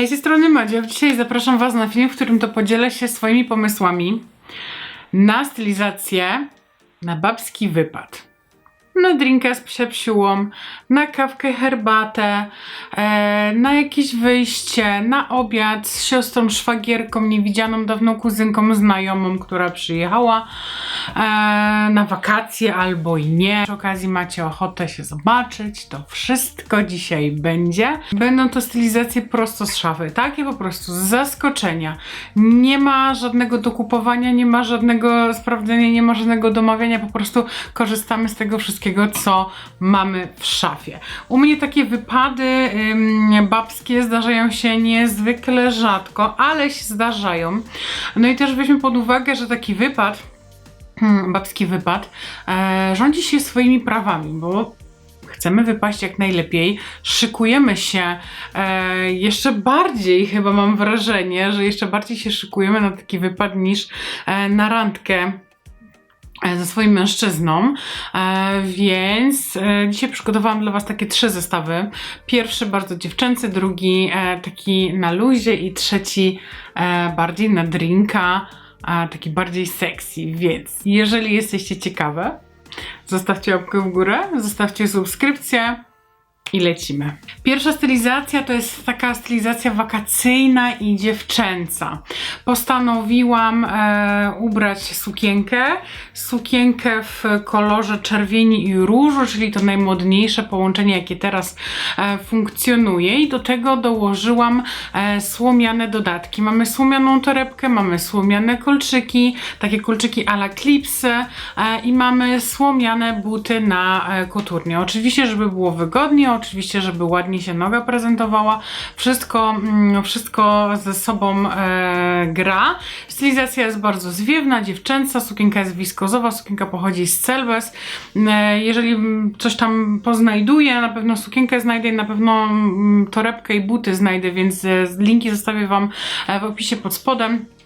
Hej, z tej strony Madzia. Dzisiaj zapraszam Was na film, w którym to podzielę się swoimi pomysłami na stylizację na babski wypad. Na drinka z psiapsiłą, na kawkę, herbatę, e, na jakieś wyjście, na obiad z siostrą, szwagierką, niewidzianą dawną kuzynką, znajomą, która przyjechała e, na wakacje albo i nie. Przy okazji macie ochotę się zobaczyć, to wszystko dzisiaj będzie. Będą to stylizacje prosto z szafy, takie po prostu z zaskoczenia. Nie ma żadnego dokupowania, nie ma żadnego sprawdzenia, nie ma żadnego domawiania, po prostu korzystamy z tego wszystkiego, co mamy w szafie. U mnie takie wypady ym, babskie zdarzają się niezwykle rzadko, ale się zdarzają. No i też weźmy pod uwagę, że taki wypad hmm, babski wypad, e, rządzi się swoimi prawami, bo chcemy wypaść jak najlepiej, szykujemy się e, jeszcze bardziej, chyba mam wrażenie, że jeszcze bardziej się szykujemy na taki wypad niż e, na randkę ze swoim mężczyzną, e, więc e, dzisiaj przygotowałam dla Was takie trzy zestawy. Pierwszy bardzo dziewczęcy, drugi e, taki na luzie i trzeci e, bardziej na drinka, taki bardziej sexy, więc jeżeli jesteście ciekawe, zostawcie łapkę w górę, zostawcie subskrypcję i lecimy. Pierwsza stylizacja to jest taka stylizacja wakacyjna i dziewczęca. Postanowiłam e, ubrać sukienkę. Sukienkę w kolorze czerwieni i różu, czyli to najmodniejsze połączenie, jakie teraz e, funkcjonuje. I do tego dołożyłam e, słomiane dodatki. Mamy słomianą torebkę, mamy słomiane kolczyki, takie kolczyki a la klipsy e, i mamy słomiane buty na e, koturnie. Oczywiście, żeby było wygodnie, oczywiście, żeby ładnie się noga prezentowała. Wszystko, mm, wszystko ze sobą e, gra. Stylizacja jest bardzo zwiewna, dziewczęca, sukienka jest wiskozowa, sukienka pochodzi z Celbes. E, jeżeli mm, coś tam poznajduję, na pewno sukienkę znajdę, na pewno mm, torebkę i buty znajdę, więc e, linki zostawię Wam e, w opisie pod spodem.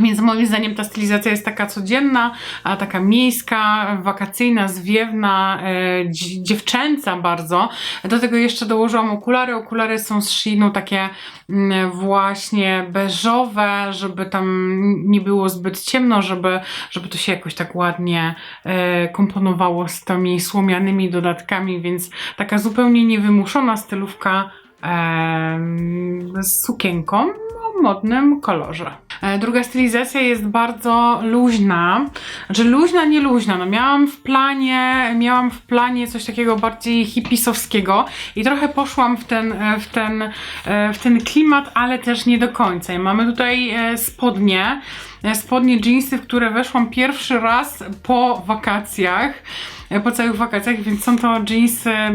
Więc moim zdaniem ta stylizacja jest taka codzienna, a taka miejska, wakacyjna, zwiewna, e, dzi- dziewczęca bardzo. Do tego jeszcze dołożyłam okulary. Okulary są z Sheinu takie mm, właśnie beżowe, żeby tam nie było zbyt ciemno, żeby, żeby to się jakoś tak ładnie e, komponowało z tymi słomianymi dodatkami, więc taka zupełnie niewymuszona stylówka em, z sukienką modnym kolorze. E, Druga stylizacja jest bardzo luźna. Znaczy luźna, nie luźna. No miałam w planie, miałam w planie coś takiego bardziej hipisowskiego i trochę poszłam w ten, e, w ten, e, w ten klimat, ale też nie do końca. I mamy tutaj spodnie, spodnie jeansy, w które weszłam pierwszy raz po wakacjach po całych wakacjach, więc są to jeansy e,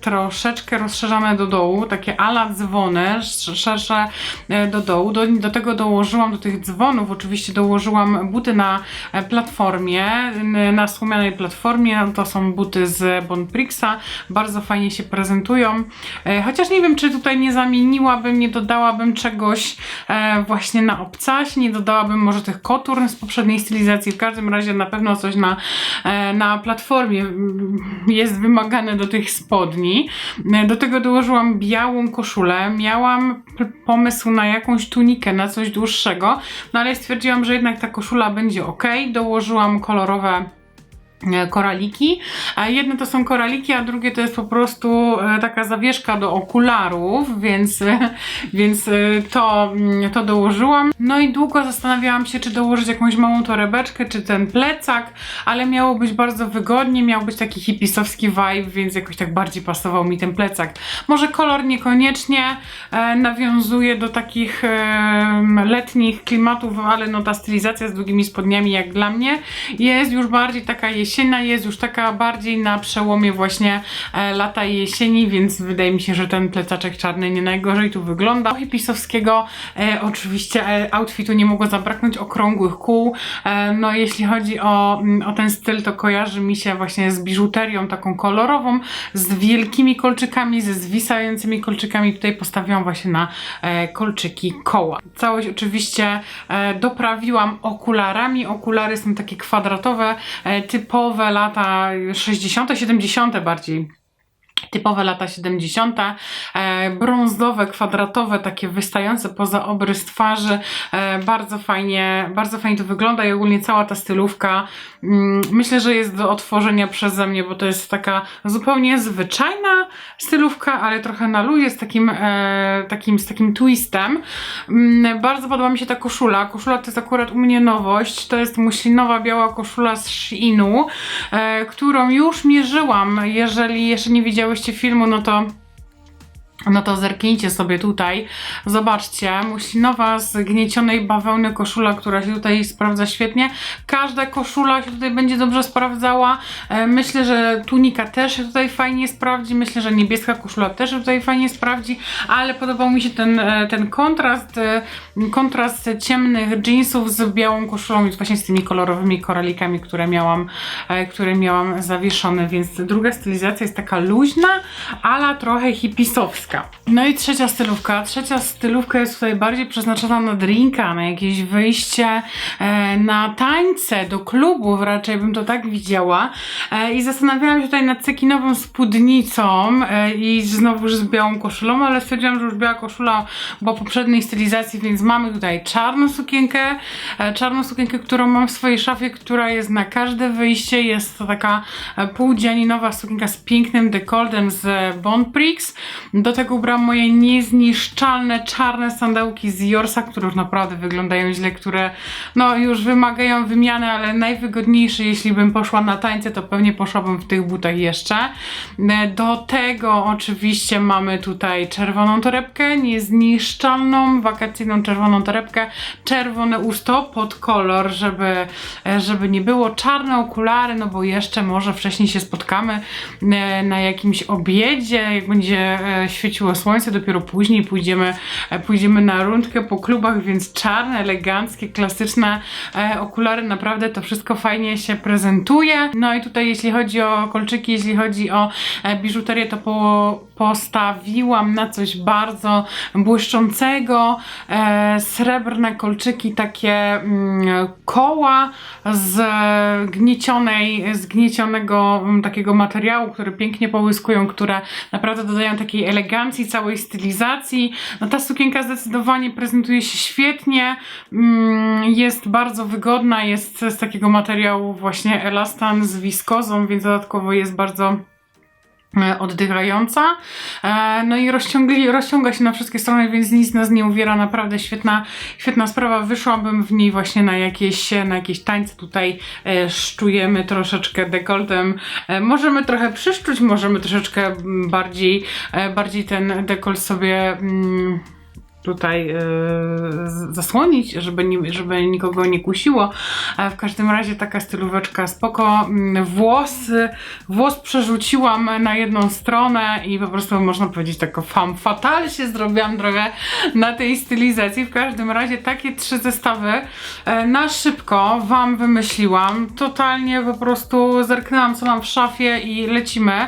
troszeczkę rozszerzane do dołu, takie ala dzwony, sz- szersze e, do dołu. Do, do tego dołożyłam, do tych dzwonów oczywiście dołożyłam buty na e, platformie, na słomianej platformie, to są buty z Bonprixa, bardzo fajnie się prezentują, chociaż nie wiem, czy tutaj nie zamieniłabym, nie dodałabym czegoś właśnie na obcaś, nie dodałabym może tych koturn z poprzedniej stylizacji, w każdym razie na pewno coś na, na platformie mm, jest wymagane do tych spodni. E, Do tego dołożyłam białą koszulę, miałam pomysł na jakąś tunikę, na coś dłuższego, no ale stwierdziłam, że jednak ta koszula będzie ok, dołożyłam kolorowe koraliki. A jedne to są koraliki, a drugie to jest po prostu e, taka zawieszka do okularów, więc, e, więc e, to, mm, to dołożyłam. No i długo zastanawiałam się, czy dołożyć jakąś małą torebeczkę, czy ten plecak, ale miało być bardzo wygodnie, miał być taki hipisowski vibe, więc jakoś tak bardziej pasował mi ten plecak. Może kolor niekoniecznie e, nawiązuje do takich e, letnich klimatów, ale no ta stylizacja z długimi spodniami jak dla mnie jest już bardziej taka jesienna, jest już taka bardziej na przełomie właśnie e, lata i jesieni, więc wydaje mi się, że ten plecaczek czarny nie najgorzej tu wygląda. Hipisowskiego e, oczywiście e, outfitu nie mogło zabraknąć okrągłych kół. No jeśli chodzi o, mm, o ten styl, to kojarzy mi się właśnie z biżuterią taką kolorową, z wielkimi kolczykami, ze zwisającymi kolczykami. Tutaj postawiłam właśnie na kolczyki koła. Całość oczywiście doprawiłam okularami. Okulary są takie kwadratowe, e, typowe lata 60., 70. bardziej Typowe lata 70., e, brązowe, kwadratowe, takie wystające poza obrys twarzy. E, bardzo fajnie, bardzo fajnie to wygląda i ogólnie cała ta stylówka mm, myślę, że jest do otworzenia przeze mnie, bo to jest taka zupełnie zwyczajna stylówka, ale trochę na z takim, e, takim, z takim twistem. Mm, bardzo podoba mi się ta koszula. Koszula to jest akurat u mnie nowość. To jest muślinowa, biała koszula z Sheinu, e, którą już mierzyłam. Jeżeli jeszcze nie widziałyście filmu, no to no to zerknijcie sobie tutaj. Zobaczcie, muślinowa z gniecionej bawełny koszula, która się tutaj sprawdza świetnie. Każda koszula się tutaj będzie dobrze sprawdzała. E, Myślę, że tunika też się tutaj fajnie sprawdzi. Myślę, że niebieska koszula też się tutaj fajnie sprawdzi, ale podobał mi się ten, e, ten kontrast, e, kontrast ciemnych jeansów z białą koszulą i właśnie z tymi kolorowymi koralikami, które miałam, które miałam zawieszone, więc druga stylizacja jest taka luźna, ala trochę hipisowska. No i trzecia stylówka. Trzecia stylówka jest tutaj bardziej przeznaczona na drinka, na jakieś wyjście, e, na tańce, do klubów, raczej bym to tak widziała. E, I zastanawiałam się tutaj nad cekinową spódnicą e, i znowu z białą koszulą, ale stwierdziłam, że już biała koszula była poprzedniej stylizacji, więc mamy tutaj czarną sukienkę, e, czarną sukienkę, którą mam w swojej szafie, która jest na każde wyjście. Jest to taka e, półdzianinowa sukienka z pięknym dekoltem z Bond Prix. Do tego ubrałam moje niezniszczalne czarne sandałki z Jorsa, które już naprawdę wyglądają źle, które no już wymagają wymiany, ale najwygodniejsze, jeśli bym poszła na tańce, to pewnie poszłabym w tych butach jeszcze. E, Do tego oczywiście mamy tutaj czerwoną torebkę, niezniszczalną, wakacyjną czerwoną torebkę, czerwone usto pod kolor, żeby, e, żeby nie było, czarne okulary, no bo jeszcze może wcześniej się spotkamy e, na jakimś obiedzie, jak będzie e, świeciło słońce, dopiero później pójdziemy, e, pójdziemy na rundkę po klubach, więc czarne, eleganckie, klasyczne e, okulary, naprawdę to wszystko fajnie się prezentuje. No i tutaj jeśli chodzi o kolczyki, jeśli chodzi o e, biżuterię, to po, postawiłam na coś bardzo błyszczącego, e, srebrne kolczyki, takie mm, koła z gniecionej, z gniecionego mm, takiego materiału, które pięknie połyskują, które naprawdę dodają takiej elegancji, całej stylizacji. No ta sukienka zdecydowanie prezentuje się świetnie, mm, jest bardzo wygodna, jest z takiego materiału właśnie elastan z wiskozą, więc dodatkowo jest bardzo oddychająca. E, No i rozciągli, rozciąga się na wszystkie strony, więc nic nas nie uwiera. Naprawdę świetna, świetna sprawa. Wyszłabym w niej właśnie na jakieś, na jakieś tańce. Tutaj e, szczujemy troszeczkę dekoltem. E, Możemy trochę przyszczuć, możemy troszeczkę bardziej, e, bardziej ten dekolt sobie mm, tutaj e, zasłonić, żeby, nie, żeby nikogo nie kusiło. E, w każdym razie taka stylóweczka spoko. Mm, Włos, włos przerzuciłam na jedną stronę i po prostu można powiedzieć taką fam fatal się zrobiłam trochę na tej stylizacji. W każdym razie takie trzy zestawy e, na szybko Wam wymyśliłam. Totalnie po prostu zerknęłam co mam w szafie i lecimy.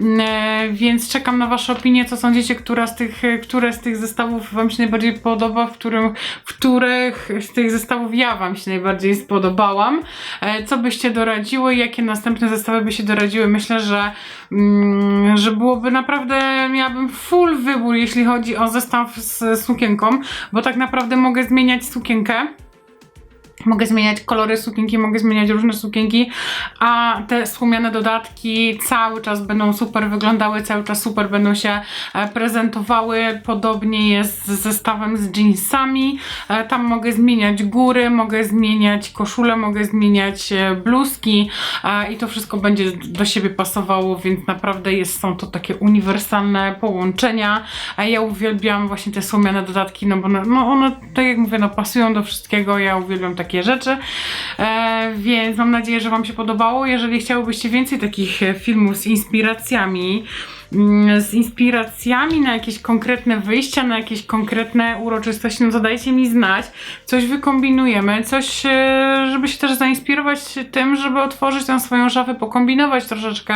Mm, Więc czekam na Wasze opinie, co sądzicie, która z tych, które z tych zestawów Wam się najbardziej podoba, w, którym, w których z tych zestawów ja Wam się najbardziej spodobałam. E, Co byście doradziły, jakie następne zestawy by się doradziły? Myślę, że, mm, że byłoby naprawdę, miałabym full wybór, jeśli chodzi o zestaw z sukienką, bo tak naprawdę mogę zmieniać sukienkę. Mogę zmieniać kolory sukienki, mogę zmieniać różne sukienki, a te wspomniane dodatki cały czas będą super wyglądały, cały czas super będą się e, prezentowały. Podobnie jest z zestawem z jeansami. E, Tam mogę zmieniać góry, mogę zmieniać koszulę, mogę zmieniać e, bluzki i to wszystko będzie do siebie pasowało, więc naprawdę jest, są to takie uniwersalne połączenia. Ja uwielbiam właśnie te wspomniane dodatki, no bo no one, tak jak mówię, no pasują do wszystkiego. Ja uwielbiam takie rzeczy. E, więc mam nadzieję, że Wam się podobało. Jeżeli chciałybyście więcej takich e, filmów z inspiracjami, z inspiracjami na jakieś konkretne wyjścia, na jakieś konkretne uroczystości, no to dajcie mi znać. Coś wykombinujemy, coś, e, żeby się też zainspirować tym, żeby otworzyć tę swoją szafę, pokombinować troszeczkę,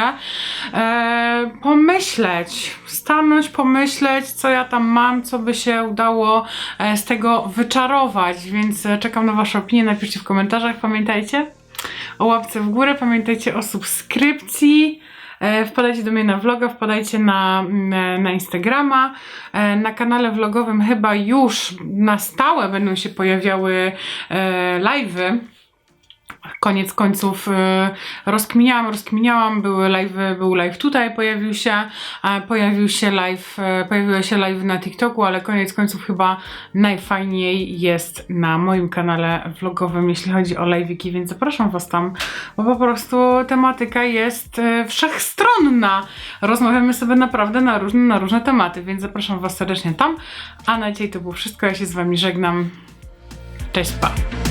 e, pomyśleć, stanąć, pomyśleć, co ja tam mam, co by się udało e, z tego wyczarować, więc czekam na Wasze opinie, napiszcie w komentarzach, pamiętajcie. O łapce w górę, pamiętajcie o subskrypcji, Wpadajcie do mnie na vloga, wpadajcie na, mm, na Instagrama. E, Na kanale vlogowym chyba już na stałe będą się pojawiały e, live'y. Koniec końców e, rozkminiałam, rozkminiałam, były live, był live tutaj, pojawił się, pojawił się live, e, pojawiły się live na TikToku, ale koniec końców chyba najfajniej jest na moim kanale vlogowym, jeśli chodzi o live'iki, więc zapraszam Was tam, bo po prostu tematyka jest e, wszechstronna. Rozmawiamy sobie naprawdę na różne, na różne tematy, więc zapraszam Was serdecznie tam. A na dzisiaj to było wszystko, ja się z Wami żegnam. Cześć, pa!